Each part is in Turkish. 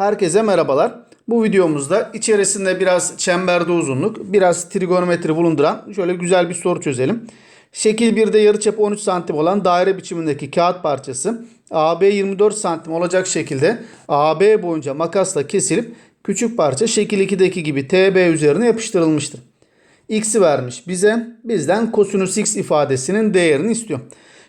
Herkese merhabalar. Bu videomuzda içerisinde biraz çemberde uzunluk, biraz trigonometri bulunduran şöyle güzel bir soru çözelim. Şekil 1'de yarıçapı 13 santim olan daire biçimindeki kağıt parçası AB 24 santim olacak şekilde AB boyunca makasla kesilip küçük parça şekil 2'deki gibi TB üzerine yapıştırılmıştır. X'i vermiş bize. Bizden kosinüs x ifadesinin değerini istiyor.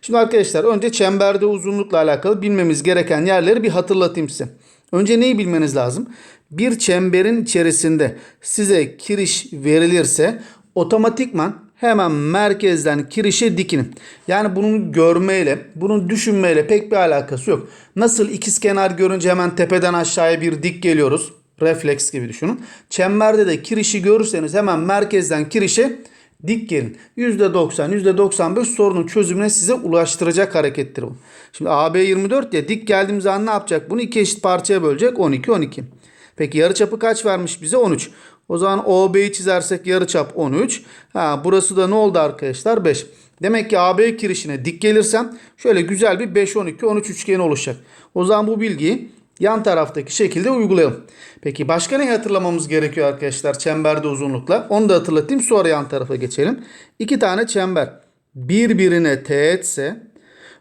Şimdi arkadaşlar önce çemberde uzunlukla alakalı bilmemiz gereken yerleri bir hatırlatayım size. Önce neyi bilmeniz lazım? Bir çemberin içerisinde size kiriş verilirse otomatikman hemen merkezden kirişe dikinin. Yani bunun görmeyle, bunun düşünmeyle pek bir alakası yok. Nasıl ikizkenar görünce hemen tepeden aşağıya bir dik geliyoruz. Refleks gibi düşünün. Çemberde de kirişi görürseniz hemen merkezden kirişe dik gelin. %90, %95 sorunun çözümüne size ulaştıracak harekettir bu. Şimdi AB 24 ya dik geldiğimiz zaman ne yapacak? Bunu iki eşit parçaya bölecek. 12, 12. Peki yarıçapı kaç vermiş bize? 13. O zaman OB'yi çizersek yarıçap 13. Ha, burası da ne oldu arkadaşlar? 5. Demek ki AB kirişine dik gelirsem şöyle güzel bir 5, 12, 13 üçgeni oluşacak. O zaman bu bilgiyi yan taraftaki şekilde uygulayalım. Peki başka ne hatırlamamız gerekiyor arkadaşlar çemberde uzunlukla? Onu da hatırlatayım sonra yan tarafa geçelim. İki tane çember birbirine teğetse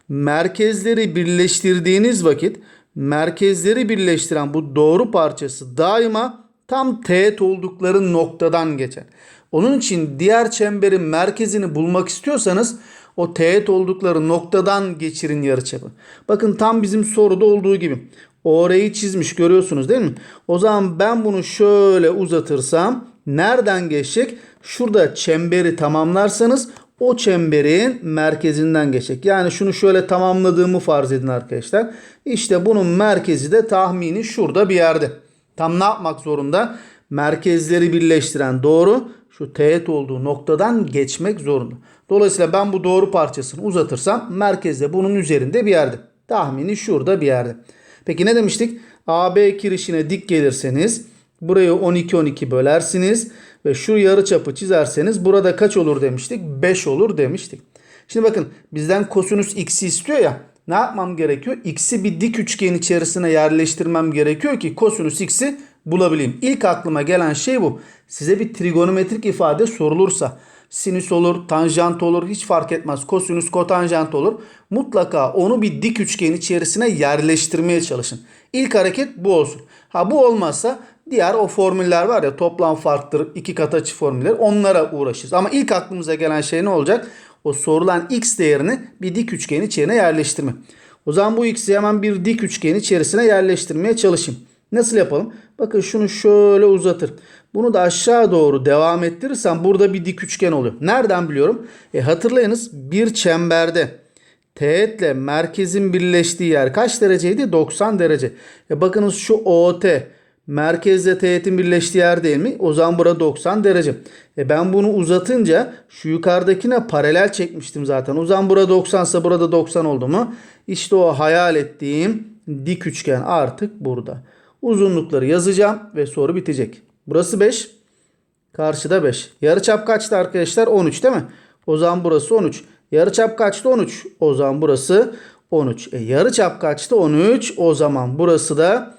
merkezleri birleştirdiğiniz vakit merkezleri birleştiren bu doğru parçası daima tam teğet oldukları noktadan geçer. Onun için diğer çemberin merkezini bulmak istiyorsanız o teğet oldukları noktadan geçirin yarıçapı. Bakın tam bizim soruda olduğu gibi. Orayı çizmiş görüyorsunuz değil mi? O zaman ben bunu şöyle uzatırsam nereden geçecek? Şurada çemberi tamamlarsanız o çemberin merkezinden geçecek. Yani şunu şöyle tamamladığımı farz edin arkadaşlar. İşte bunun merkezi de tahmini şurada bir yerde. Tam ne yapmak zorunda? Merkezleri birleştiren doğru şu teğet olduğu noktadan geçmek zorunda. Dolayısıyla ben bu doğru parçasını uzatırsam merkezde bunun üzerinde bir yerde. Tahmini şurada bir yerde. Peki ne demiştik? AB kirişine dik gelirseniz burayı 12-12 bölersiniz ve şu yarı çapı çizerseniz burada kaç olur demiştik? 5 olur demiştik. Şimdi bakın bizden kosinüs x'i istiyor ya. Ne yapmam gerekiyor? X'i bir dik üçgen içerisine yerleştirmem gerekiyor ki kosinüs x'i bulabileyim. İlk aklıma gelen şey bu. Size bir trigonometrik ifade sorulursa sinüs olur, tanjant olur hiç fark etmez. Kosinüs, kotanjant olur. Mutlaka onu bir dik üçgen içerisine yerleştirmeye çalışın. İlk hareket bu olsun. Ha bu olmazsa diğer o formüller var ya toplam farktır, iki kat açı formülleri onlara uğraşırız. Ama ilk aklımıza gelen şey ne olacak? O sorulan x değerini bir dik üçgen içerisine yerleştirme. O zaman bu x'i hemen bir dik üçgen içerisine yerleştirmeye çalışayım. Nasıl yapalım? Bakın şunu şöyle uzatır. Bunu da aşağı doğru devam ettirirsem burada bir dik üçgen oluyor. Nereden biliyorum? E hatırlayınız bir çemberde teğetle merkezin birleştiği yer kaç dereceydi? 90 derece. E bakınız şu OT merkezle teğetin birleştiği yer değil mi? O zaman burada 90 derece. E ben bunu uzatınca şu yukarıdakine paralel çekmiştim zaten. O zaman burada 90 ise burada 90 oldu mu? İşte o hayal ettiğim dik üçgen artık burada. Uzunlukları yazacağım ve soru bitecek. Burası 5. Karşıda 5. Yarıçap kaçtı arkadaşlar? 13 değil mi? O zaman burası 13. Yarıçap kaçtı? 13. O zaman burası 13. E yarıçap kaçtı? 13. O zaman burası da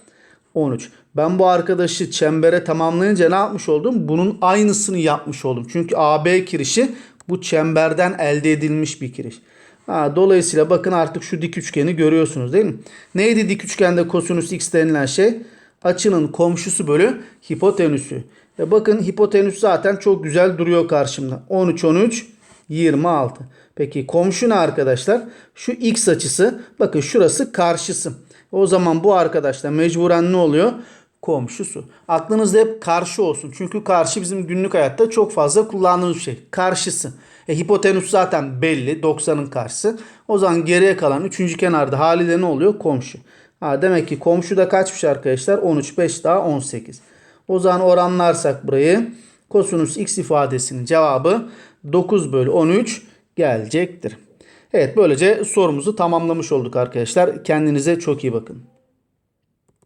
13. Ben bu arkadaşı çembere tamamlayınca ne yapmış oldum? Bunun aynısını yapmış oldum. Çünkü AB kirişi bu çemberden elde edilmiş bir kiriş. Ha, dolayısıyla bakın artık şu dik üçgeni görüyorsunuz değil mi? Neydi dik üçgende kosinüs x denilen şey? Açının komşusu bölü hipotenüsü. E bakın hipotenüs zaten çok güzel duruyor karşımda. 13 13 26. Peki komşu ne arkadaşlar? Şu x açısı bakın şurası karşısı. O zaman bu arkadaşlar mecburen ne oluyor? Komşusu. Aklınızda hep karşı olsun. Çünkü karşı bizim günlük hayatta çok fazla kullandığımız şey. Karşısı. E, hipotenüs zaten belli. 90'ın karşısı. O zaman geriye kalan 3. kenarda haliyle ne oluyor? Komşu. Ha, demek ki komşu da kaçmış arkadaşlar? 13, 5 daha 18. O zaman oranlarsak burayı kosinüs x ifadesinin cevabı 9 bölü 13 gelecektir. Evet böylece sorumuzu tamamlamış olduk arkadaşlar. Kendinize çok iyi bakın.